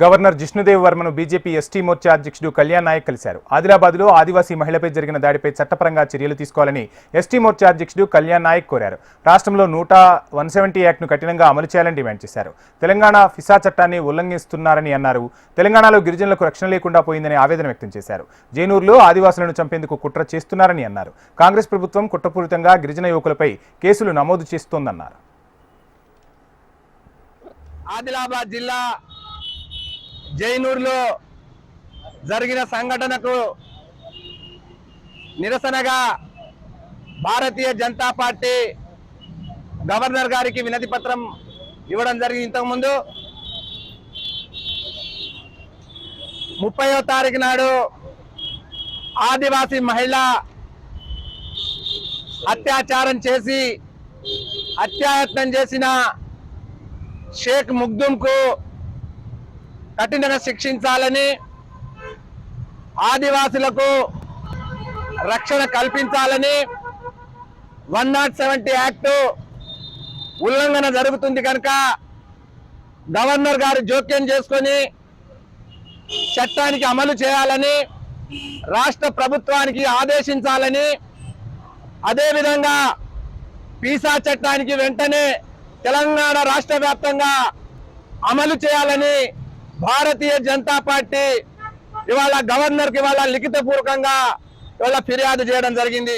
Governor Jishnudev వర్మను BJP ST Morcha అధ్యక్షుడు కళ్యాణ్ నాయక్ కలిశారు. ఆదిలాబాద్లో ఆదివాసీ మహిళపై జరిగిన దాడిపై చట్టపరంగా చర్యలు తీసుకోవాలని ఎస్టీ మోర్చా అధ్యక్షుడు కళ్యాణ్ నాయక్ కోరారు. రాష్ట్రంలో నూట వన్ సెవెంటీ యాక్ట్ను కఠినంగా అమలు చేయాలని డిమాండ్ చేశారు. తెలంగాణ ఫిసా చట్టాన్ని ఉల్లంఘిస్తున్నారని అన్నారు. తెలంగాణలో గిరిజనులకు రక్షణ లేకుండా పోయిందని ఆవేదన వ్యక్తం చేశారు. జైనూరులో ఆదివాసులను చంపేందుకు కుట్ర చేస్తున్నారని అన్నారు. కాంగ్రెస్ ప్రభుత్వం కుట్రపూరితంగా గిరిజన యువకులపై కేసులు నమోదు చేస్తోందన్నారు. ఆదిలాబాద్ జిల్లా జైనూరులో జరిగిన సంఘటనకు నిరసనగా భారతీయ జనతా పార్టీ గవర్నర్ గారికి వినతి పత్రం ఇవ్వడం జరిగింది. ఇంతకుముందు ముప్పయో తారీఖు నాడు ఆదివాసీ మహిళ అత్యాచారం చేసి అత్యాయత్నం చేసిన షేక్ ముగ్దుంకు కఠినంగా శిక్షించాలని ఆదివాసులకు రక్షణ కల్పించాలని వన్ నాట్ సెవెంటీ యాక్ట్ ఉల్లంఘన జరుగుతుంది కనుక గవర్నర్ గారు జోక్యం చేసుకొని చట్టానికి అమలు చేయాలని రాష్ట్ర ప్రభుత్వానికి ఆదేశించాలని అదేవిధంగా పీసా చట్టానికి వెంటనే తెలంగాణ రాష్ట్ర వ్యాప్తంగా అమలు చేయాలని భారతీయ జనతా పార్టీ ఇవాళ గవర్నర్కి ఇవాళ లిఖిత పూర్వకంగా ఇవాళ ఫిర్యాదు చేయడం జరిగింది.